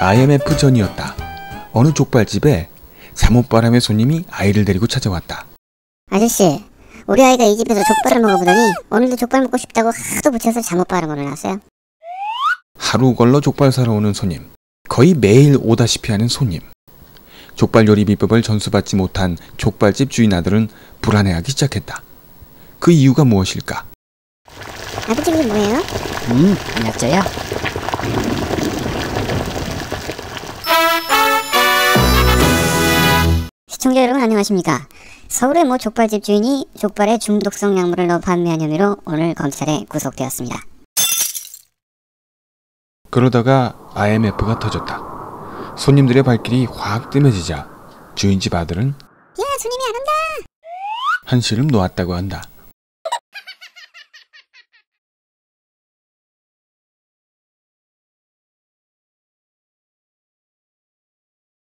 IMF 전이었다. 어느 족발집에 잠옷바람의 손님이 아이를 데리고 찾아왔다. 아저씨, 우리 아이가 이 집에서 족발을 먹어보더니 오늘도 족발 먹고 싶다고 하도 붙여서 발음 올려놨어요. 하루 걸러 족발 사러 오는 손님. 거의 매일 오다시피 하는 손님. 족발 요리 비법을 전수받지 못한 족발집 주인 아들은 불안해하기 시작했다. 그 이유가 무엇일까? 아버지 이게 뭐예요? 음, 안녕하세 시청자 여러분 안녕하십니까? 서울의 모 족발집 주인이 족발에 중독성 약물을 넣어 판매한 혐의로 오늘 검찰에 구속되었습니다. 그러다가 IMF가 터졌다. 손님들의 발길이 확 뜸해지자 주인집 아들은 야 손님이 안 온다! 한시름 놓았다고 한다.